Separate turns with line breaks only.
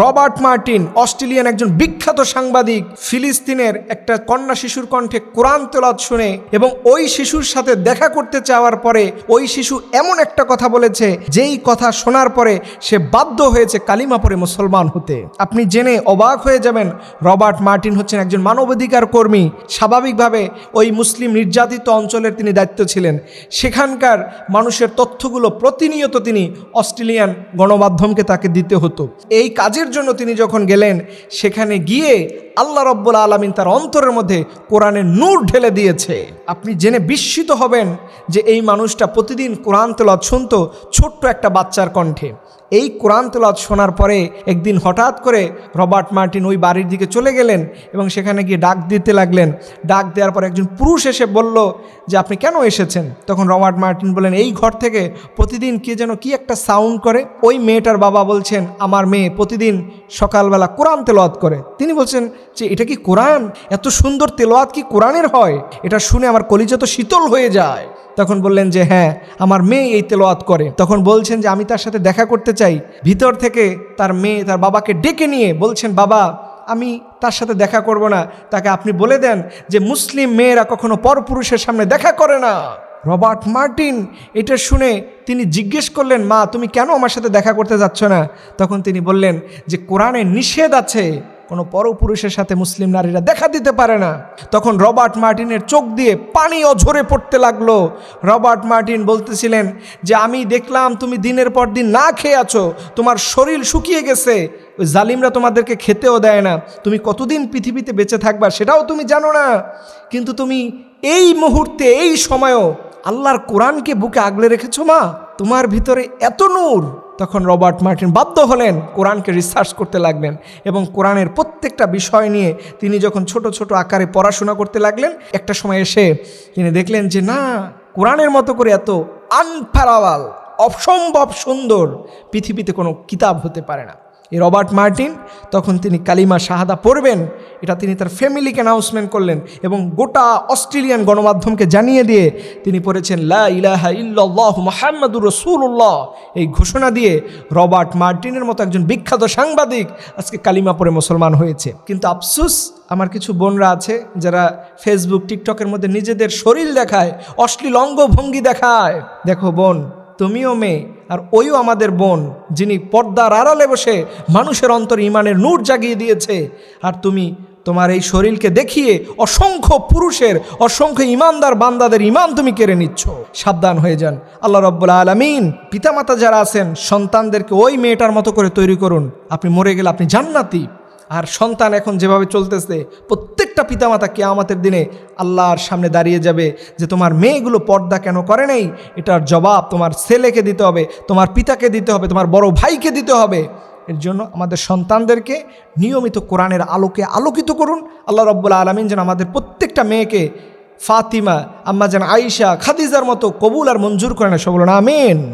Robert Martin, Australian একজন বিখ্যাত সাংবাদিক, ফিলিস্তিনের একটা কন্যা শিশুর কণ্ঠে কোরআন তেলাত শুনে এবং ওই শিশুর সাথে দেখা করতে চাওয়ার পরে ওই শিশু এমন একটা কথা বলেছে, যেই কথা শোনার পরে সে বাধ্য হয়েছে কালিমা পরে মুসলমান হতে। আপনি জেনে অবাক হয়ে যাবেন, রবার্ট মার্টিন হচ্ছেন একজন মানবাধিকার কর্মী। স্বাভাবিকভাবে ওই মুসলিম নির্যাতিত অঞ্চলের তিনি দায়িত্ব ছিলেন। সেখানকার মানুষের তথ্যগুলো প্রতিনিয়ত তিনি অস্ট্রেলিয়ান গণমাধ্যমকে তাকে দিতে হতো। এই কাজের জন্য তিনি যখন গেলেন সেখানে গিয়ে আল্লাহ রব্বুল আলমিন তার অন্তরের মধ্যে কোরআনের নূর ঢেলে দিয়েছে। আপনি জেনে বিস্মিত হবেন যে এই মানুষটা প্রতিদিন কোরআন তেলাত শুনত ছোট্ট একটা বাচ্চার কণ্ঠে। এই কোরআন তেলাত শোনার পরে একদিন হঠাৎ করে রবার্ট মার্টিন ওই বাড়ির দিকে চলে গেলেন এবং সেখানে গিয়ে ডাক দিতে লাগলেন। ডাক দেওয়ার পর একজন পুরুষ এসে বলল যে, আপনি কেন এসেছেন? তখন রবার্ট মার্টিন বলেন এই ঘর থেকে প্রতিদিন কে যেন কি একটা সাউন্ড করে? ওই মেয়েটার বাবা বলছেন, আমার মেয়ে প্রতিদিন সকালবেলা কোরআন তেলোয়াত করে। তিনি বলছেন যে, এটা কি কোরআন? এত সুন্দর তেলোয়াত কি কোরআনের হয়? এটা শুনে আমার কলিজা তো শীতল হয়ে যায়। তখন বললেন যে হ্যাঁ আমার মেয়ে এই তেলোয়াত করে। তখন বলছেন যে, আমি তার সাথে দেখা করতে চাই। ভিতর থেকে তার মেয়ে তার বাবাকে ডেকে নিয়ে বলছেন, বাবা, আমি তার সাথে দেখা করব না। তাকে আপনি বলে দেন যে, মুসলিম মেয়েরা কখনো পরপুরুষের সামনে দেখা করে না। রবার্ট মার্টিন এটা শুনে তিনি জিজ্ঞেস করলেন, মা, তুমি কেন আমার সাথে দেখা করতে যাচ্ছ না? তখন তিনি বললেন যে, কোরআনে নিষেধ আছে, কোনো পরপুরুষের সাথে মুসলিম নারীরা দেখা দিতে পারে না। তখন রবার্ট মার্টিনের চোখ দিয়ে পানি অঝরে পড়তে লাগল। রবার্ট মার্টিন বলতেছিলেন যে, আমি দেখলাম তুমি দিনের পর দিন না খেয়ে আছো, তোমার শরীর শুকিয়ে গেছে, ওই জালিমরা তোমাদেরকে খেতেও দেয় না, তুমি কতদিন পৃথিবীতে বেঁচে থাকবা সেটাও তুমি জানো না। কিন্তু তুমি এই মুহূর্তে, এই সময়ও আল্লাহর কোরআনকে বুকে আগলে রেখেছো মা? তোমার ভিতরে এত নূর। তখন রবার্ট মার্টিন বাধ্য হলেন কোরআনকে রিসার্চ করতে লাগলেন এবং কোরআনের প্রত্যেকটা বিষয় নিয়ে তিনি যখন ছোট ছোট আকারে পড়াশোনা করতে লাগলেন, একটা সময় এসে তিনি দেখলেন যে, না, কোরআনের মতো করে এত আনফারাওয়াল অসম্ভব সুন্দর পৃথিবীতে কোনো কিতাব হতে পারে না। এই রবার্ট মার্টিন তখন তিনি কালিমা শাহাদা পড়বেন এটা তিনি তার ফ্যামিলিকে অ্যানাউন্সমেন্ট করলেন এবং গোটা অস্ট্রেলিয়ান গণমাধ্যমকে জানিয়ে দিয়ে তিনি পড়েছেন, লা ইলাহা ইল্লাল্লাহু রাসূলুল্লাহ। এই ঘোষণা দিয়ে রবার্ট মার্টিনের মতো একজন বিখ্যাত সাংবাদিক আজকে কালিমা পরে মুসলমান হয়েছে। কিন্তু আফসুস, আমার কিছু বোনরা আছে যারা ফেসবুক টিকটকের মধ্যে নিজেদের শরীর দেখায়, অশ্লীল অঙ্গভঙ্গি দেখায়। দেখো বোন, তুমিও মেয়ে আর ওইও আমাদের বোন, যিনি পর্দার আড়ালে বসে মানুষের অন্তর ইমানের নূর জাগিয়ে দিয়েছে। আর তুমি তোমার এই শরীরকে দেখিয়ে অসংখ্য পুরুষের, অসংখ্য ইমানদার বান্দাদের ইমান তুমি কেড়ে নিচ্ছ। সাবধান হয়ে যান। আল্লাহ রব্বুল্লা আলমিন পিতামাতা যারা আছেন, সন্তানদেরকে ওই মেয়েটার মতো করে তৈরি করুন। আপনি মরে গেলে আপনি জান্নাতি। আর সন্তান এখন যেভাবে চলতেছে, প্রত্যেকটা পিতামাতা কেয়ামতের দিনে আল্লাহর সামনে দাঁড়িয়ে যাবে যে তোমার মেয়েগুলো পর্দা কেন করে নেই? এটার জবাব তোমার ছেলেকে দিতে হবে, তোমার পিতাকে দিতে হবে, তোমার বড় ভাইকে দিতে হবে। এর জন্য আমাদের সন্তানদেরকে নিয়মিত কোরআনের আলোকে আলোকিত করুন। আল্লাহ রব্বুল্লা আলমিন যেন আমাদের প্রত্যেকটা মেয়েকে ফাতিমা, আম্মা যেন আয়েশা, খাদিজার মতো কবুল আর মঞ্জুর করেন। সবল আমিন।